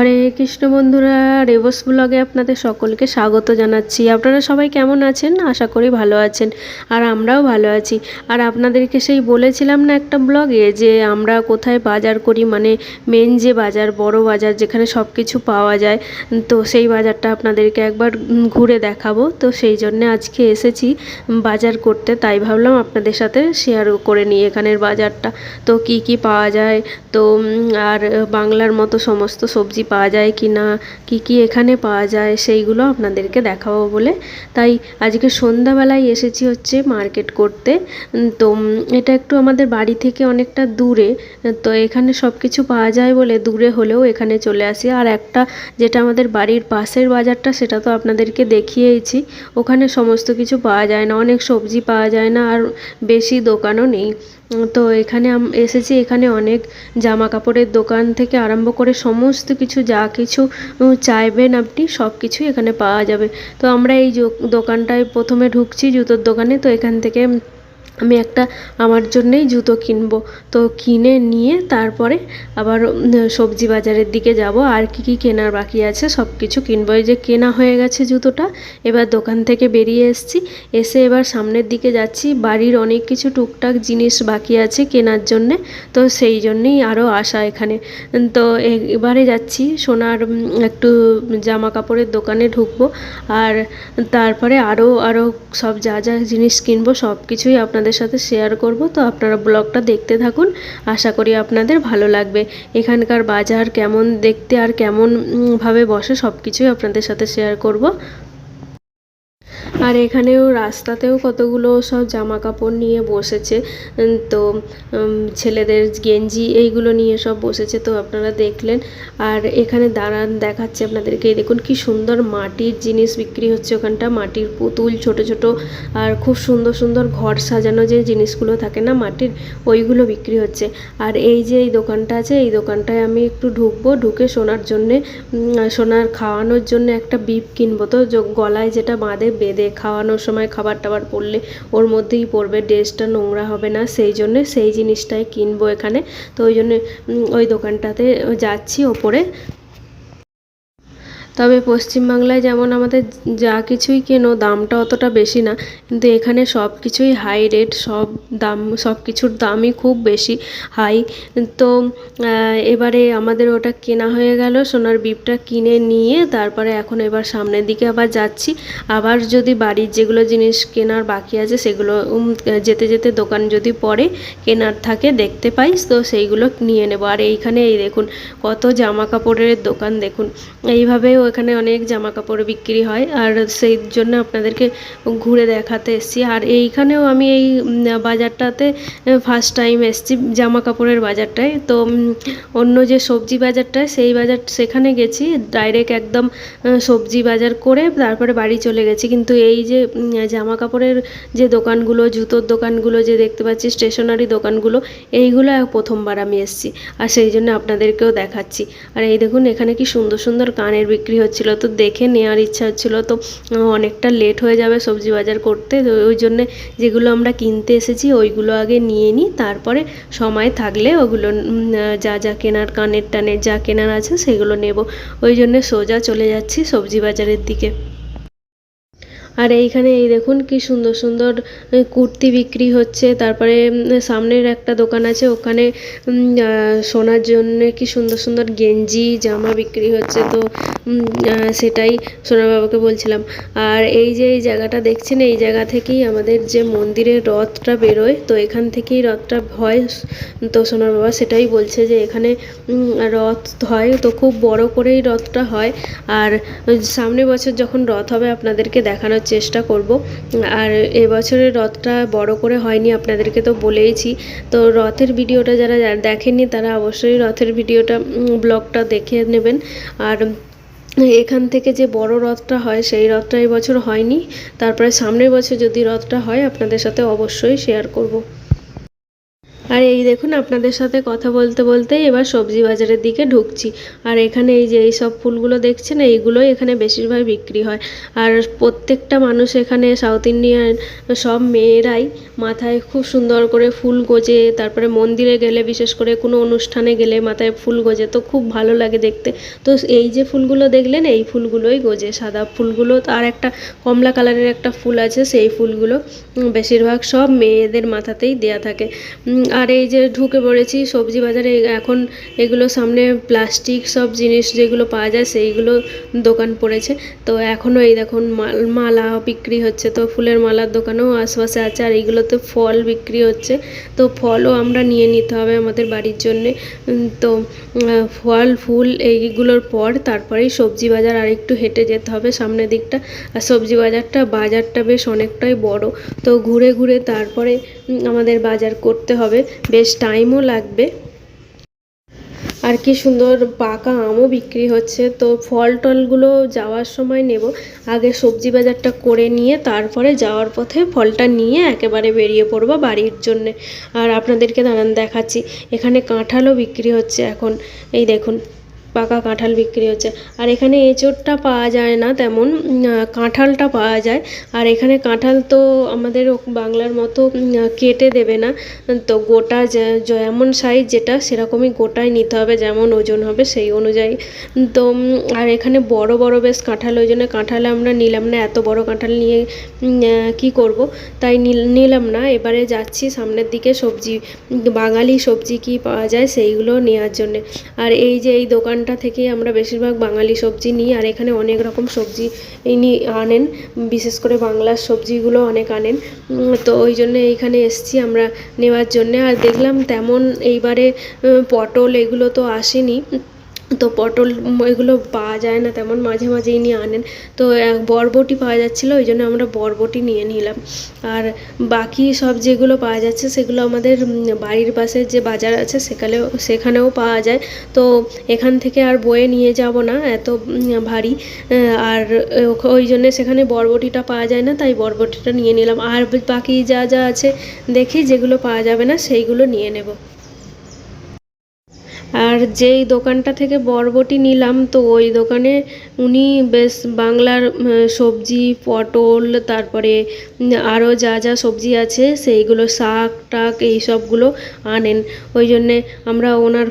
হরে কৃষ্ণ বন্ধুরা রেবস ব্লগে আপনাদের সকলকে স্বাগত জানাচ্ছি। আপনারা সবাই কেমন আছেন? আশা করি ভালো আছেন আর আমরাও ভালো আছি। আর আপনাদেরকে সেই বলেছিলাম না একটা ব্লগে যে আমরা কোথায় বাজার করি মানে মেন যে বাজার, বড় বাজার যেখানে সব কিছু পাওয়া যায়, তো সেই বাজারটা আপনাদেরকে একবার ঘুরে দেখাবো। তো সেই জন্যে আজকে এসেছি বাজার করতে, তাই ভাবলাম আপনাদের সাথে শেয়ার করে নিই এখানের বাজারটা। তো কি কি পাওয়া যায়, তো আর বাংলার মতো সমস্ত সবজি পাওয়া যায় কি না, কি কি এখানে পাওয়া যায়, সেইগুলো আপনাদেরকে দেখাবো বলে। তাই আজকে সন্ধ্যাবেলায় এসেছি হচ্ছে মার্কেট করতে। তো এটা একটু আমাদের বাড়ি থেকে অনেকটা দূরে। তো, এখানে সব কিছু পাওয়া যায় বলে দূরে হলেও এখানে চলে আসি। আর একটা যেটা আমাদের বাড়ির পাশের বাজারটা, সেটা তো আপনাদেরকে দেখিয়েইছি ওখানে সমস্ত কিছু পাওয়া যায় না, অনেক সবজি পাওয়া যায় না, আর বেশি দোকানও নেই। তো এখানে এসেছি এখানে অনেক জামা কাপড়ের দোকান থেকে আরম্ভ করে সমস্ত কিছু, যা কিছু চাইবেন আপনি, সব কিছুই এখানে পাওয়া যাবে। তো আমরা এই দোকানটায় প্রথমে ঢুকছি জুতোর দোকানে, তো এখান থেকে আমি একটা আমার জন্যেই জুতো কিনবো। তো কিনে নিয়ে তারপরে আবার সবজি বাজারের দিকে যাব। আর কি কি কেনার বাকি আছে সব কিছু কিনবো। এই যে কেনা হয়ে গেছে জুতোটা, এবার দোকান থেকে বেরিয়ে এসেছি। এসে এবার সামনের দিকে যাচ্ছি। বাড়ির অনেক কিছু টুকটাক জিনিস বাকি আছে কেনার জন্যে। তো সেই জন্যেই আরও আসা এখানে। তো এবারে যাচ্ছি। সোনার একটু জামা কাপড়ের দোকানে ঢুকবো। আর তারপরে আরও আরও সব যা যা জিনিস কিনবো সব কিছুই আপনাদের সাথে শেয়ার করব। তো আপনারা ব্লগটা দেখতে থাকুন। আশা করি আপনাদের ভালো লাগবে। এখানকার বাজার কেমন, দেখতে আর কেমন ভাবে বসে সব কিছুই আপনাদের সাথে শেয়ার করব। আর এখানেও রাস্তাতেও কতগুলো সব জামা কাপড় নিয়ে বসেছে। তো ছেলেদের গেঞ্জি এইগুলো নিয়ে সব বসেছে, তো আপনারা দেখলেন। আর এখানে দাঁড়ান, দেখাচ্ছে আপনাদেরকে। দেখুন কি সুন্দর মাটির জিনিস বিক্রি হচ্ছে ওখানটা। মাটির পুতুল, ছোট ছোট, আর খুব সুন্দর সুন্দর ঘর সাজানো যে জিনিসগুলো থাকে না মাটির, ওইগুলো বিক্রি হচ্ছে। আর এই যে এই দোকানটা আছে, এই দোকানটায় আমি একটু ঢুকবো। ঢুকে সোনার জন্যে সোনার খাওয়ানোর জন্য একটা বিপ কিনবো। তো গলায় যেটা বাঁধে বেঁধে খাওয়ানোর সময় খাবার টাবার পড়লে ওর মধ্যেই পড়বে, ড্রেসটা নোংরা হবে না, সেই জন্যে সেই জিনিসটাই কিনবো এখানে। তো ওই জন্যে ওই দোকানটাতে যাচ্ছি ওপরে। তবে পশ্চিমবাংলায় যেমন আমাদের যা কিছুই কেনো, দামটা অতটা বেশি না। কিন্তু এখানে সব কিছুই হাই রেট সব দাম, সব কিছুর দামই খুব বেশি হাই তো এবারে আমাদের ওটা কেনা হয়ে গেল, সোনার বিপটা কিনে নিয়ে তারপরে এখন এবার সামনের দিকে আবার যাচ্ছি। আবার যদি বাড়ির যেগুলো জিনিস কেনার বাকি আছে, সেগুলো যেতে যেতে দোকান যদি পড়ে, কেনার থাকে, দেখতে পাই, তো সেইগুলো নিয়ে নেব। আর এইখানে এই দেখুন, কত জামা কাপড়ের দোকান দেখুন। এইভাবেও এখানে অনেক জামা কাপড় বিক্রি হয়, আর সেই জন্য আপনাদেরকে ঘুরে দেখাতে এসেছি। আর এইখানেও আমি এই বাজারটাতে ফার্স্ট টাইম এসেছি জামা কাপড়ের বাজারটায়। তো অন্য যে সবজি বাজারটায়, সেই বাজার, সেখানে গেছি ডাইরেক্ট একদম সবজি বাজার করে তারপরে বাড়ি চলে গেছি। কিন্তু এই যে জামা কাপড়ের যে দোকানগুলো, জুতোর দোকানগুলো যে দেখতে পাচ্ছি স্টেশনারি দোকানগুলো, এইগুলো প্রথমবার আমি এসেছি। আর সেই জন্য আপনাদেরকেও দেখাচ্ছি। আর এই দেখুন, এখানে কি সুন্দর সুন্দর কানের বিক্রি হচ্ছিল, তো দেখে নেওয়ার ইচ্ছা হচ্ছিল, তো অনেকটা লেট হয়ে যাবে সবজি বাজার করতে, তো ওই জন্যে যেগুলো আমরা কিনতে এসেছি, ওইগুলো আগে নিয়ে নিই, তারপরে সময় থাকলে ওগুলো যা যা কেনার কানের টানের যা কেনার আছে সেগুলো নেব। ওই জন্যে সোজা চলে যাচ্ছি সবজি বাজারের দিকে। আর এইখানে এই দেখুন কি সুন্দর সুন্দর কুর্তি বিক্রি হচ্ছে, তারপরে সামনের একটা দোকান আছে, ওখানে সোনার জন্য কি সুন্দর সুন্দর গেঞ্জি, জামা বিক্রি হচ্ছে, তো সেটাই সোনার বাবাকে বলছিলাম। আর এই যে এই জায়গাটা দেখছেন, এই জায়গা থেকেই আমাদের যে মন্দিরের রথটা বেরোয়, তো এখান থেকেই রথটা হয়। তো সোনার বাবা সেটাই বলছে যে এখানে রথ হয়। তো খুব বড় করেই রথটা হয়। আর সামনের বছর যখন রথ হবে, আপনাদেরকে দেখানোর চেষ্টা করব। আর এবছরের রথটা বড় করে হয়নি, আপনাদেরকে তো বলেইছি। তো রথের ভিডিওটা যারা দেখেননি, তারা অবশ্যই রথের ভিডিওটা ব্লগটা দেখে নেবেন। আর এখান থেকে যে বড় রথটা হয়, সেই রথটা এবছর হয়নি। তারপরে সামনের বছর যদি রথটা হয়, আপনাদের সাথে অবশ্যই শেয়ার করব। আর এই দেখুন, আপনাদের সাথে কথা বলতে বলতেই এবার সবজি বাজারের দিকে ঢুকছি। আর এখানে এই যে এই সব ফুলগুলো দেখছেন, এইগুলোই এখানে বেশিরভাগ বিক্রি হয়। আর প্রত্যেকটা মানুষ এখানে সাউথ ইন্ডিয়ান সব মেয়েরাই মাথায় খুব সুন্দর করে ফুল গোজে, তারপরে মন্দিরে গেলে, বিশেষ করে কোনো অনুষ্ঠানে গেলে মাথায় ফুল গোজে, তো খুব ভালো লাগে দেখতে। তো এই যে ফুলগুলো দেখলেন, এই ফুলগুলোই গোজে। সাদা ফুলগুলো আর একটা কমলা কালারের একটা ফুল আছে, সেই ফুলগুলো বেশিরভাগ সব মেয়েদের মাথাতেই দেয়া থাকে। আর এই যে ঢুকে পড়েছি সবজি বাজারে এখন এগুলো সামনে প্লাস্টিক সব জিনিস যেগুলো পাওয়া যায় সেইগুলো দোকান পড়েছে। তো এখনও এই দেখুন মাল বিক্রি হচ্ছে। তো ফুলের মালার দোকানও আশপাশে আছে আর এইগুলোতে ফল বিক্রি হচ্ছে। তো ফলও আমরা নিয়ে নিতে হবে আমাদের বাড়ির জন্যে। তো ফল, ফুল এইগুলোর পর তারপরেই সবজি বাজার আর একটু হেঁটে যেতে হবে সামনের দিকটা। আর সবজি বাজারটা বাজারটা বেশ অনেকটাই বড়। তো ঘুরে ঘুরে তারপরে আমাদের বাজার করতে হবে। বেশ টাইমও লাগবে। আর কি সুন্দর পাকা আমও বিক্রি হচ্ছে। তো ফল টলগুলো যাওয়ার সময় নেব। আগে সবজি বাজারটা করে নিয়ে তারপরে যাওয়ার পথে ফলটা নিয়ে একেবারে বেরিয়ে পড়ব বাড়ির জন্যে। আর আপনাদেরকে দাঁড়ান দেখাচ্ছি। এখানে কাঁঠালও বিক্রি হচ্ছে এখন। এই দেখুন। পাকা কাঁঠাল বিক্রি হচ্ছে। আর এখানে এঁচোড়টা পাওয়া যায় না তেমন কাঁঠালটা পাওয়া যায়। আর এখানে কাঁঠাল তো আমাদের বাংলার মতো কেটে দেবে না। তো গোটা যেমন সাইজ যেটা সেরকমই গোটাই নিতে হবে, যেমন ওজন হবে সেই অনুযায়ী। তো আর এখানে বড় বড় বেশ কাঁঠাল ওই জন্য কাঁঠাল আমরা নিলাম না, এত বড় কাঁঠাল নিয়ে কী করব? তাই নিল- নিলাম না। এবারে যাচ্ছি সামনের দিকে সবজি, বাঙালি সবজি কী পাওয়া যায় সেইগুলো নেওয়ার জন্যে। আর এই যে এই দোকানটা থেকে আমরা বেশিরভাগ বাঙালি সবজি নিই, আর এখানে অনেক রকম সবজি নিই আনেন, বিশেষ করে বাংলার সবজিগুলো অনেক আনেন। তো ওই জন্য এইখানে এসছি আমরা নেওয়ার জন্যে। আর দেখলাম তেমন এইবারে পটল এগুলো তো আসেনি। তো পটল এগুলো পাওয়া যায় না, তেমন মাঝে মাঝেই নিয়ে আনেন। তো বরবটি পাওয়া যাচ্ছিল, ওই জন্য আমরা বরবটি নিয়ে নিলাম। আর বাকি সব যেগুলো পাওয়া যাচ্ছে, সেগুলো আমাদের বাড়ির পাশে যে বাজার আছে সেখানেও সেখানেও পাওয়া যায়। তো, এখান থেকে আর বয়ে নিয়ে যাব না, এত ভারী। আর ওই জন্যে সেখানে বরবটিটা পাওয়া যায় না, তাই বরবটিটা নিয়ে নিলাম। আর বাকি যা যা আছে, দেখি যেগুলো পাওয়া যাবে না, সেইগুলো নিয়ে নেব। আর যেই দোকানটা থেকে বরবটি নিলাম, তো ওই দোকানে উনি বেশ বাংলার সবজি, পটল, তারপরে আরও যা যা সবজি আছে, সেইগুলো শাক, টাক, এই সবগুলো আনেন। ওই জন্যে আমরা ওনার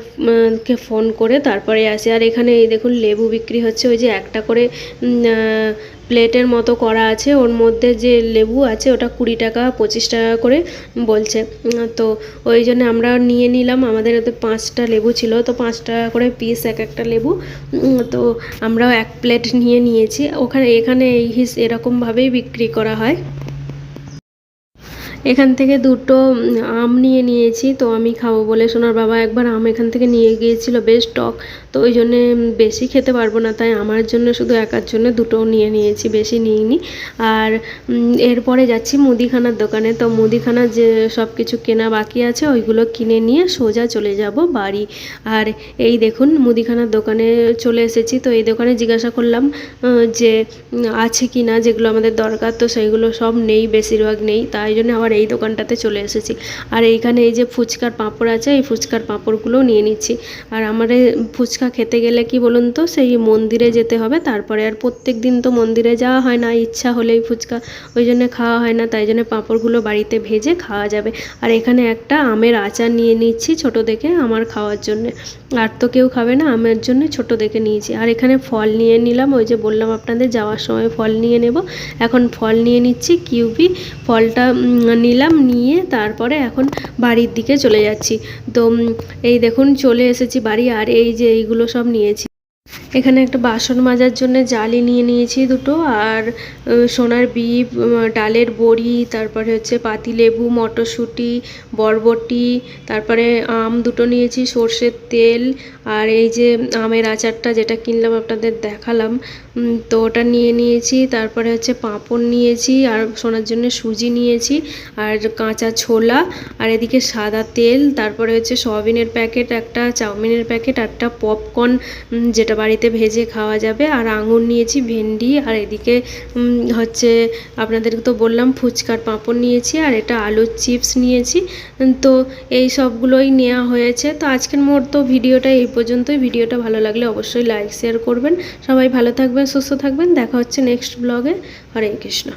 কে ফোন করে তারপরে আসি। আর এখানে এই দেখুন লেবু বিক্রি হচ্ছে, ওই যে একটা করে প্লেটের মতো করা আছে। ওর মধ্যে যে লেবু আছে, ওটা কুড়ি টাকা, পঁচিশ টাকা করে বলছে। তো ওই জন্য আমরা নিয়ে নিলাম। আমাদের ওতে পাঁচটা লেবু ছিল, তো পাঁচ টাকা করে পিস এক একটা লেবু। তো আমরাও এক প্লেট নিয়ে নিয়েছি। ওখানে, এখানে এই হিস, এরকমভাবেই বিক্রি করা হয়। এখান থেকে দুটো আম নিয়ে নিয়েছি, তো আমি খাব বলে সোনার বাবা একবার আম এখান থেকে নিয়ে গিয়েছিল, বেশ টক। তো ওই জন্যে বেশি খেতে পারব না, তাই আমার জন্য শুধু একার জন্য দুটো নিয়ে নিয়েছি, বেশি নিইনি। আর এরপরে যাচ্ছি মুদিখানার দোকানে, তো মুদিখানার যে সব কিছু কেনা বাকি আছে, ওইগুলো কিনে নিয়ে সোজা চলে যাব বাড়ি। আর এই দেখুন, মুদিখানার দোকানে চলে এসেছি, তো এই দোকানে জিজ্ঞাসা করলাম যে আছে কি না, যেগুলো আমাদের দরকার, তো সেইগুলো সব নেই, বেশিরভাগ নেই, তাই জন্য আবার এই দোকানটাতে চলে এসেছি। আর এইখানে এই যে ফুচকার পাঁপড় আছে, এই ফুচকার পাঁপড়গুলোও নিয়ে নিচ্ছি। আর আমার ফুচকা খেতে গেলে কি বলুন তো, সেই মন্দিরে যেতে হবে, তারপরে আর প্রত্যেক দিন তো মন্দিরে যাওয়া হয় না, ইচ্ছা হলেই ফুচকা, ওই জন্য খাওয়া হয় না, তাই জন্য পাঁপড়গুলো বাড়িতে ভেজে খাওয়া যাবে। আর এখানে একটা আমের আচার নিয়ে নিচ্ছি ছোট দেখে আমার খাওয়ার জন্যে। আর তো কেউ খাবে না, আমের জন্য ছোট দেখে নিয়েছি। আর এখানে ফল নিয়ে নিলাম, ওই যে বললাম আপনাদের, যাওয়ার সময় ফল নিয়ে নেব। এখন ফল নিয়ে নিচ্ছি কিউবি, ফলটা নিলাম, নিয়ে তারপরে এখন বাড়ির দিকে চলে যাচ্ছি। তো এই দেখুন, চলে এসেছি বাড়ি, আর এই যে এইগুলো সব নিয়েছি। এখানে একটা বাসন মাজার জন্য জালি নিয়ে নিয়েছি দুটো, আর সোনার বিপ ডালের বড়ি, তারপরে হচ্ছে পাতিলেবু মটরশুঁটি, বরবটি, তারপরে আম দুটো নিয়েছি, সর্ষের তেল, আর এই যে আমের আচারটা যেটা কিনলাম আপনাদের দেখালাম তো ওটা নিয়ে নিয়েছি, তারপরে হচ্ছে পাঁপড় নিয়েছি, আর সোনার জন্য সুজি নিয়েছি, আর কাঁচা ছোলা, আর এদিকে সাদা তেল, তারপরে হচ্ছে সয়াবিনের প্যাকেট, একটা চাউমিনের প্যাকেট একটা পপকর্ন যেটা যেটা বাড়িতে ভেজে খাওয়া যাবে। আর আঙুর নিয়েছি, ভেন্ডি, আর এদিকে হচ্ছে আপনাদেরকে তো বললাম ফুচকার পাঁপড় নিয়েছি, আর এটা আলুর চিপস নিয়েছি। তো এই সবগুলোই নেওয়া হয়েছে। তো আজকের মতো ভিডিওটা এই পর্যন্তই। ভিডিওটা ভালো লাগলে অবশ্যই লাইক, শেয়ার করবেন। সবাই ভালো থাকবেন, সুস্থ থাকবেন। দেখা হচ্ছে নেক্সট ব্লগে। হরে কৃষ্ণ।